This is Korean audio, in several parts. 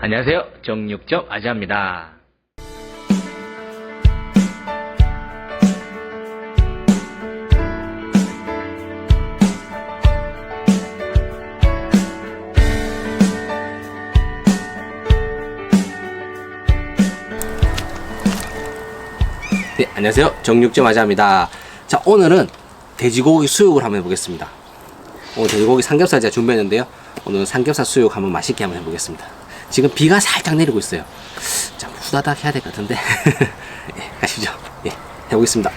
안녕하세요. 정육점 아지아입니다. 네, 안녕하세요. 정육점 아자입니다. 자, 오늘은 돼지고기 수육을 한번 해보겠습니다. 오늘 돼지고기 삼겹살 제가 준비했는데요. 오늘 삼겹살 수육 한번 맛있게 한번 해보겠습니다. 지금 비가 살짝 내리고 있어요. 자, 후다닥 해야 될 것 같은데. 예, 가시죠. 예, 해보겠습니다.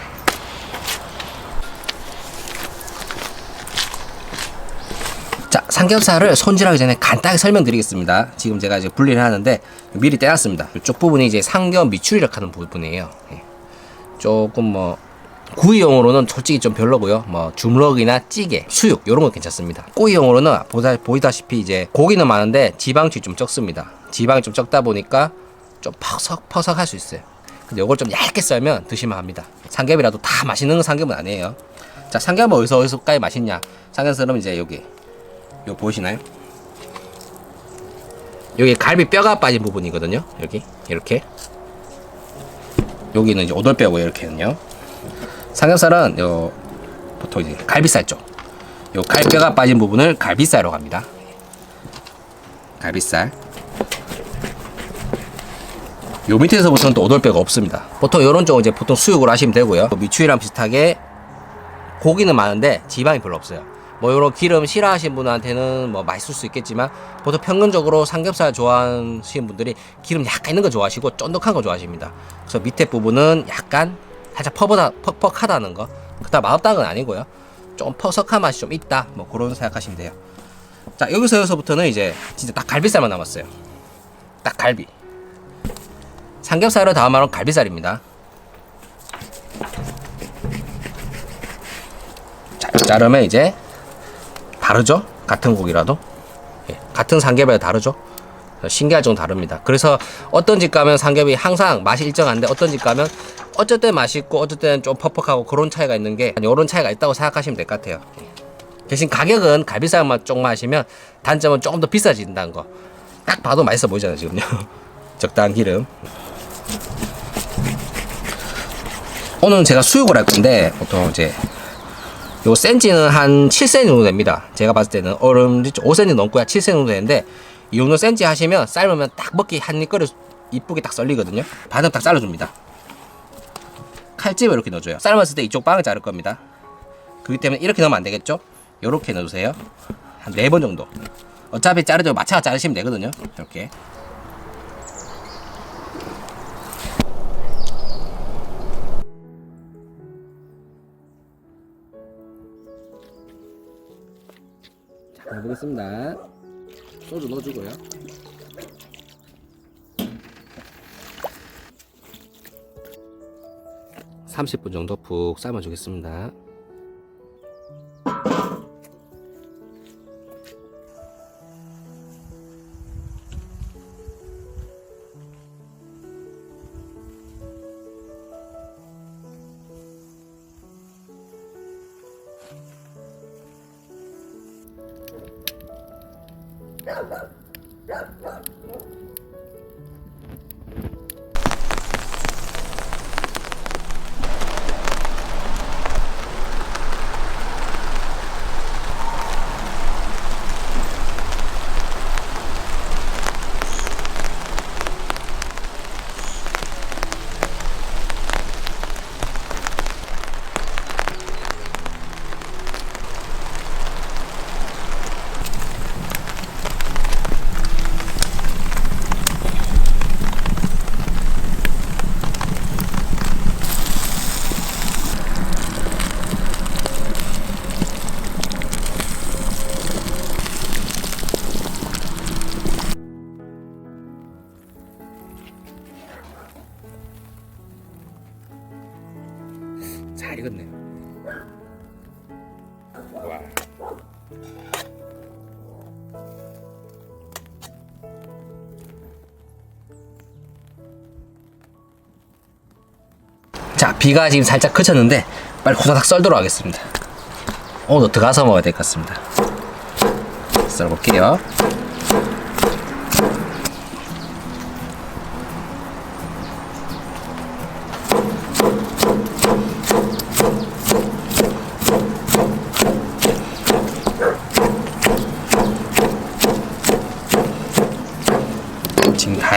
자, 삼겹살을 손질하기 전에 간단하게 설명드리겠습니다. 지금 제가 이제 분리를 하는데 미리 떼놨습니다. 이쪽 부분이 이제 삼겹 미추리력 하는 부분이에요. 예. 조금 뭐 구이용으로는 솔직히 좀 별로고요. 뭐 주물럭이나 찌개, 수육 이런 건 괜찮습니다. 꼬이용으로는 보다 보이다시피 이제 고기는 많은데 지방층이 좀 적습니다. 지방이 좀 적다 보니까 좀 퍼석 퍼석할 수 있어요. 근데 이걸 좀 얇게 썰면 드시면 합니다. 삼겹이라도 다 맛있는 삼겹은 아니에요. 자, 삼겹은 어디서 어디서까지 맛있냐? 삼겹살은 이제 여기 요 보이시나요? 여기 갈비 뼈가 빠진 부분이거든요. 여기 이렇게 여기는 이제 오돌뼈고 이렇게는요. 삼겹살은 요 보통 이제 갈비살 쪽. 요 갈뼈가 빠진 부분을 갈비살로 갑니다. 갈비살. 요 밑에서부터는 또 오돌뼈가 없습니다. 보통 요런 쪽은 이제 보통 수육으로 하시면 되고요. 미추이랑 비슷하게 고기는 많은데 지방이 별로 없어요. 뭐 요런 기름 싫어하시는 분한테는 뭐 맛있을 수 있겠지만 보통 평균적으로 삼겹살 좋아하시는 분들이 기름 약간 있는 거 좋아하시고 쫀득한 거 좋아하십니다. 그래서 밑에 부분은 약간 살짝 퍼버다 퍽퍽하다는 거. 그다음 건 아니고요. 좀 퍼석한 맛이 좀 있다. 뭐 그런 생각하시면 돼요. 자 여기서 여기서부터는 이제 진짜 딱 갈비살만 남았어요. 딱 갈비. 삼겹살을 다음으로 갈비살입니다. 자, 자르면 이제 다르죠? 같은 고기라도 예, 같은 삼겹이 다르죠? 신기할 정도 다릅니다. 그래서 어떤 집 가면 삼겹이 항상 맛이 일정한데 어떤 집 가면 어쩔 때 맛있고 어쩔 때는 좀 퍽퍽하고 그런 차이가 있는 게 이런 차이가 있다고 생각하시면 될 것 같아요. 예. 대신 가격은 갈비살만 조금 하시면 단점은 조금 더 비싸진다는 거. 딱 봐도 맛있어 보이잖아요 지금요. 적당한 기름. 오늘은 제가 수육을 할 건데 보통 이제 요 센치는 한 7cm 정도 됩니다. 제가 봤을 때는 얼음 5cm 넘고야 7cm 정도 되는데 이 정도 센치 하시면 삶으면 딱 먹기 한 입거리 이쁘게 딱 썰리거든요. 반은 딱 잘라줍니다. 칼집을 이렇게 넣어줘요. 삶았을 때 이쪽 빵을 자를 겁니다. 그렇기 때문에 이렇게 넣으면 안 되겠죠? 요렇게 넣어주세요. 한 네 번 정도. 어차피 자르죠. 마차가 자르시면 되거든요. 이렇게. 자, 해보겠습니다. 소주 넣어주고요. (30분) 정도 푹 삶아주겠습니다. 잘 익었네요. 와. 자, 비가 지금 살짝 그쳤는데 빨리 후다닥 썰도록 하겠습니다. 오늘 들어가서 먹어야 될 것 같습니다. 썰어볼게요.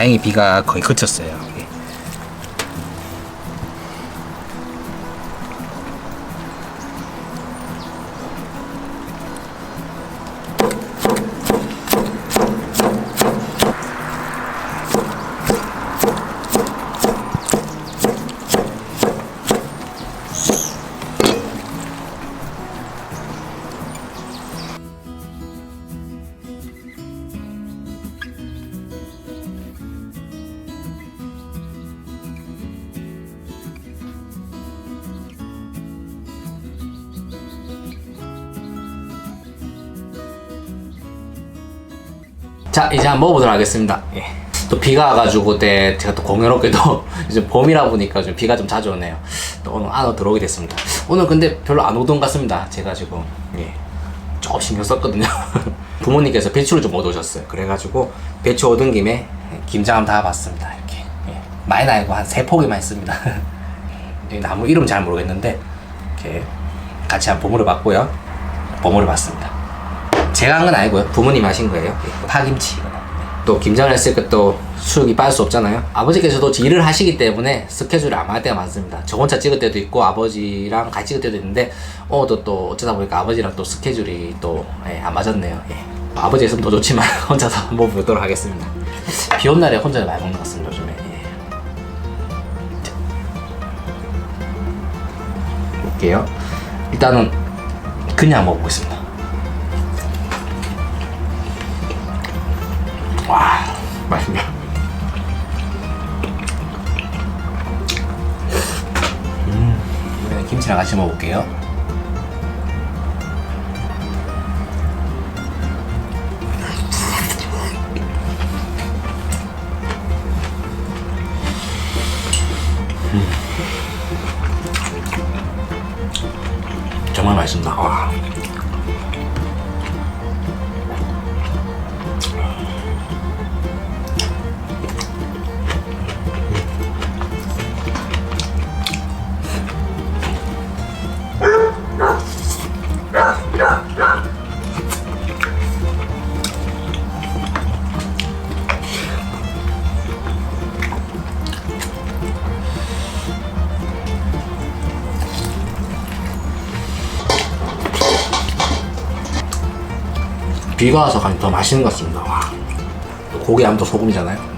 다행히 비가 거의 그쳤어요. 자 이제 한번 먹어보도록 하겠습니다. 예. 또 비가 와가지고 때 제가 또 공교롭게도 이제 봄이라 보니까 좀 비가 좀 자주 오네요. 또 오늘 안으로 들어오게 됐습니다. 오늘 근데 별로 안 오던 것 같습니다. 제가 지금 예. 조금 신경 썼거든요. 부모님께서 배추를 좀 얻으셨어요. 그래가지고 배추 얻은 김에 김장 한번 담아봤습니다. 이렇게 예. 많이 나고 한 세 포기만 했습니다. 이 나무 이름 잘 모르겠는데 이렇게 같이 한번 버무려 봤고요. 버무려 봤습니다. 제가 한 건 아니고요. 부모님 하신 거예요. 예, 파김치. 또 김장을 했을 때또 수육이 빠질 수 없잖아요. 아버지께서도 일을 하시기 때문에 스케줄이 안 맞을 때가 많습니다. 저 혼자 찍을 때도 있고 아버지랑 같이 찍을 때도 있는데 오늘도 또 어쩌다 보니까 아버지랑 또 스케줄이 또안 맞았네요. 예. 아버지 있으면 더 좋지만 혼자서 한번 보도록 하겠습니다. 비 온 날에 혼자 많이 먹는 것 같습니다. 요즘에. 예. 자. 볼게요. 일단은 그냥 먹어보겠습니다. 같이 먹어볼게요 비가 와서 가니 더 맛있는 것 같습니다. 와. 또 고기 또 소금이잖아요.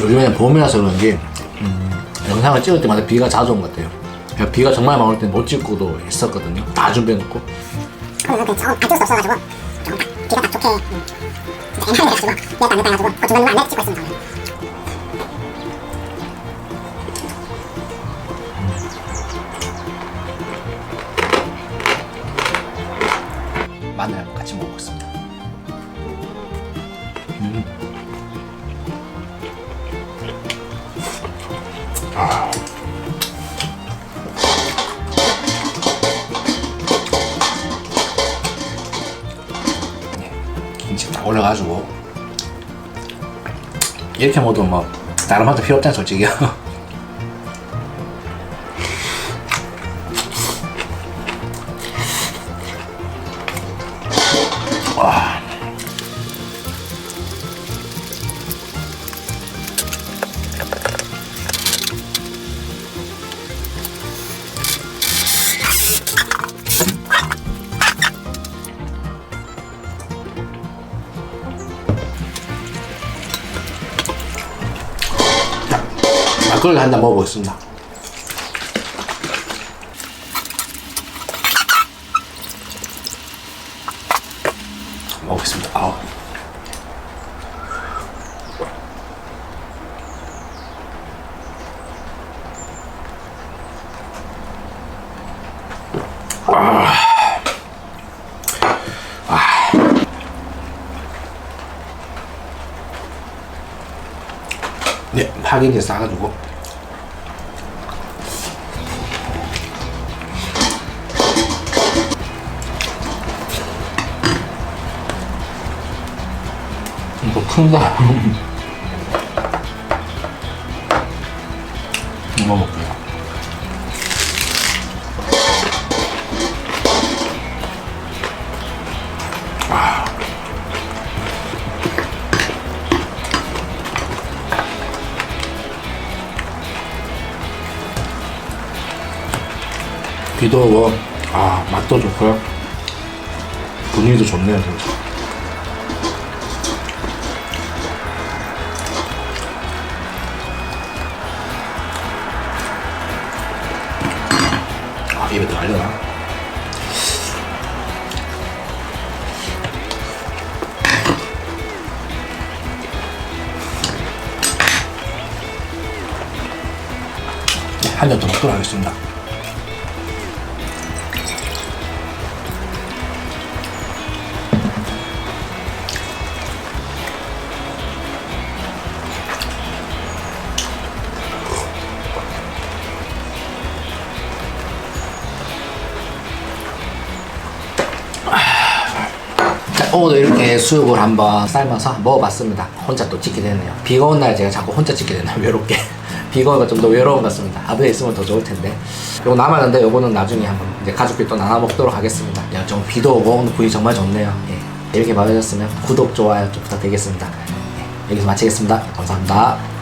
요즘에는 봄이라서 그런지 음, 영상을 찍을 때마다 비가 자주 온 것 같아요. 비가 정말 많을 때 못 찍고도 했었거든요. 다 준비해놓고. 그 저건 안쓸수 없어가지고 좀 딱, 좋게 음, 진짜 애매하게 해가지고 비가 안 됐다 해가지고 그 중간 중간 안 찍고 있습니다. 마늘 같이 먹어보겠습니다. 음. 올려가지고 이렇게 먹어도 뭐 맛도 필요 없잖아 솔직히 자, 막걸리 한잔 먹어보겠습니다. 아우. 아. 아. 네, 파김치 싸가지고 이거 큰다. 이거 먹을게 오고 아 맛도 좋고요. 분위기도 좋네요 진짜. 아 입에 들어가려나? 한잔 더 먹도록 하겠습니다 오늘 이렇게 수육을 한번 삶아서 먹어봤습니다. 혼자 또 찍게 되네요. 비가 온 날 제가 자꾸 혼자 찍게 되네요. 외롭게. 비가 오니까 좀 더 외로운 것 같습니다. 아버지 있으면 더 좋을 텐데. 요거 남았는데 요거는 나중에 한번 이제 가족끼리 또 나눠 먹도록 하겠습니다. 야, 좀 비도 오고 오늘 분위기 정말 좋네요. 예. 이렇게 드셨으면 구독, 좋아요 좀 부탁드리겠습니다. 예. 여기서 마치겠습니다. 감사합니다.